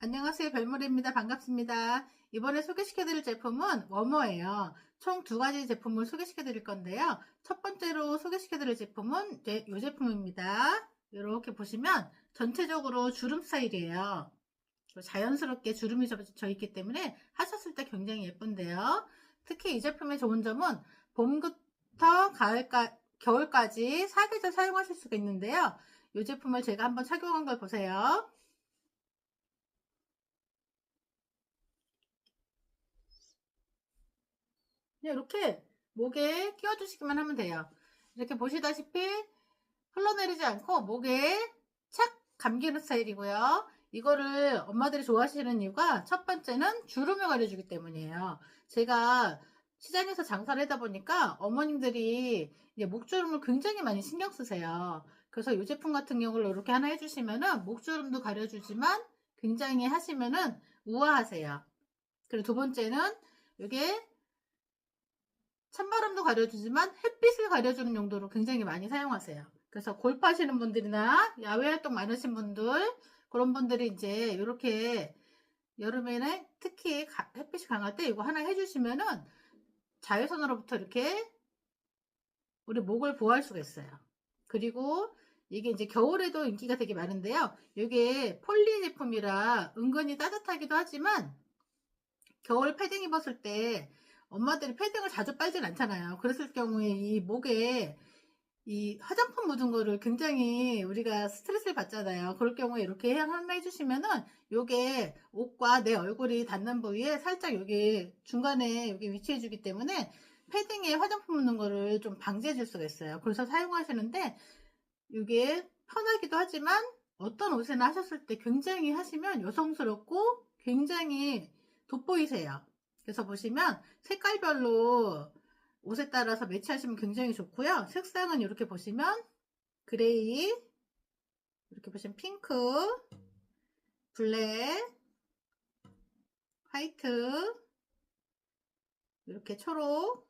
안녕하세요. 별머리입니다. 반갑습니다. 이번에 소개시켜 드릴 제품은 워머예요. 총 두 가지 제품을 소개시켜 드릴 건데요. 첫 번째로 소개시켜 드릴 제품은 이제 이 제품입니다. 이렇게 보시면 전체적으로 주름 스타일이에요. 자연스럽게 주름이 져 있기 때문에 하셨을 때 굉장히 예쁜데요. 특히 이 제품의 좋은 점은 봄부터 가을까, 겨울까지 사계절 사용하실 수가 있는데요. 이 제품을 제가 한번 착용한 걸 보세요. 그냥 이렇게 목에 끼워주시기만 하면 돼요. 이렇게 보시다시피 흘러내리지 않고 목에 착 감기는 스타일이고요. 이거를 엄마들이 좋아하시는 이유가 첫 번째는 주름을 가려주기 때문이에요. 제가 시장에서 장사를 하다 보니까 어머님들이 목주름을 굉장히 많이 신경 쓰세요. 그래서 이 제품 같은 경우를 이렇게 하나 해주시면은 목주름도 가려주지만 굉장히 하시면은 우아하세요. 그리고 두 번째는 이게 찬바람도 가려주지만 햇빛을 가려주는 용도로 굉장히 많이 사용하세요. 그래서 골프 하시는 분들이나 야외 활동 많으신 분들 그런 분들이 이제 이렇게 여름에는 특히 햇빛이 강할 때 이거 하나 해주시면은 자외선으로부터 이렇게 우리 목을 보호할 수가 있어요. 그리고 이게 이제 겨울에도 인기가 되게 많은데요. 이게 폴리 제품이라 은근히 따뜻하기도 하지만 겨울 패딩 입었을 때 엄마들이 패딩을 자주 빨진 않잖아요. 그랬을 경우에 이 목에 이 화장품 묻은 거를 굉장히 우리가 스트레스를 받잖아요. 그럴 경우에 이렇게 하나 해주시면은 요게 옷과 내 얼굴이 닿는 부위에 살짝 여기 중간에 여기 위치해 주기 때문에 패딩에 화장품 묻는 거를 좀 방지해 줄 수가 있어요. 그래서 사용하시는데 이게 편하기도 하지만 어떤 옷에나 하셨을 때 굉장히 하시면 여성스럽고 굉장히 돋보이세요. 그래서 보시면 색깔별로 옷에 따라서 매치하시면 굉장히 좋고요. 색상은 이렇게 보시면 그레이, 이렇게 보시면 핑크, 블랙, 화이트, 이렇게 초록,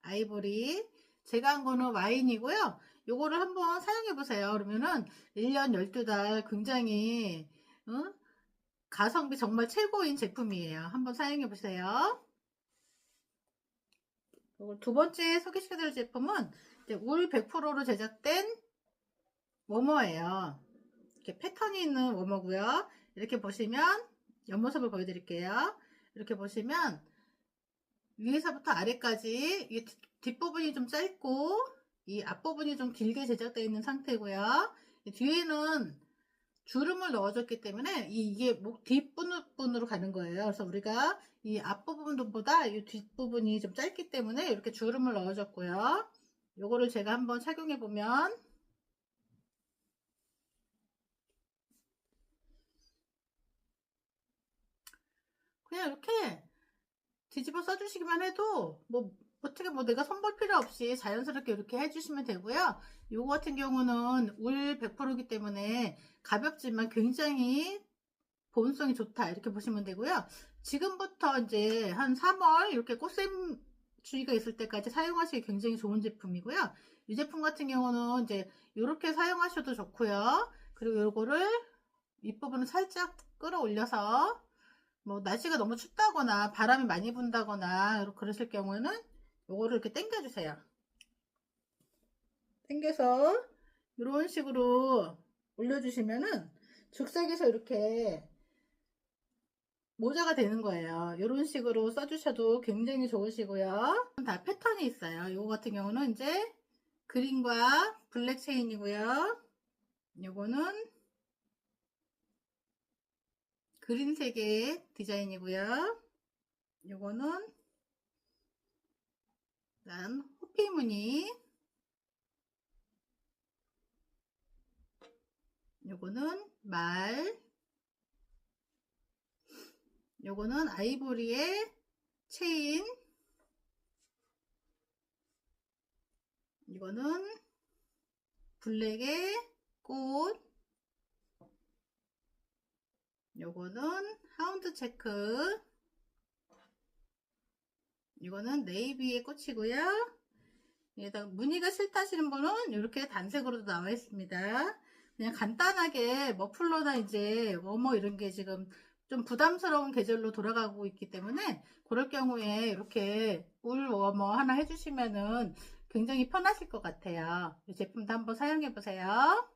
아이보리. 제가 한 거는 와인이고요. 요거를 한번 사용해 보세요. 그러면은 1년 12달 굉장히 응? 가성비 정말 최고인 제품이에요. 한번 사용해 보세요. 두 번째 소개시켜드릴 제품은 울 100%로 제작된 워머예요. 이렇게 패턴이 있는 워머고요. 이렇게 보시면 옆모습을 보여드릴게요. 이렇게 보시면 위에서부터 아래까지 이 뒷부분이 좀 짧고 이 앞부분이 좀 길게 제작되어 있는 상태고요. 뒤에는 주름을 넣어줬기 때문에 이게 목 뒷부분으로 가는 거예요. 그래서 우리가 이 앞부분보다 이 뒷부분이 좀 짧기 때문에 이렇게 주름을 넣어줬고요. 요거를 제가 한번 착용해 보면 그냥 이렇게 뒤집어 써주시기만 해도 뭐 어떻게 뭐 내가 손볼 필요 없이 자연스럽게 이렇게 해주시면 되고요. 요거 같은 경우는 울 100%이기 때문에 가볍지만 굉장히 보온성이 좋다 이렇게 보시면 되고요. 지금부터 이제 한 3월 이렇게 꽃샘 주의가 있을 때까지 사용하시기 굉장히 좋은 제품이고요. 이 제품 같은 경우는 이제 이렇게 사용하셔도 좋고요. 그리고 요거를 윗부분을 살짝 끌어올려서 뭐 날씨가 너무 춥다거나 바람이 많이 분다거나 그러실 경우에는 요거를 이렇게 당겨 주세요. 당겨서 이런 식으로 올려주시면은 죽색에서 이렇게 모자가 되는 거예요. 이런 식으로 써주셔도 굉장히 좋으시고요. 다 패턴이 있어요. 이거 같은 경우는 이제 그린과 블랙 체인이고요. 요거는 그린색의 디자인이고요. 요거는 난 호피 무늬. 요거는 말. 요거는 아이보리의 체인. 이거는 블랙의 꽃. 요거는 하운드 체크 이거는 네이비의 꽃이고요. 여기다 무늬가 싫다 하시는 분은 이렇게 단색으로도 나와 있습니다. 그냥 간단하게 머플러나 이제 워머 이런 게 지금 좀 부담스러운 계절로 돌아가고 있기 때문에 그럴 경우에 이렇게 울 워머 하나 해주시면은 굉장히 편하실 것 같아요. 이 제품도 한번 사용해 보세요.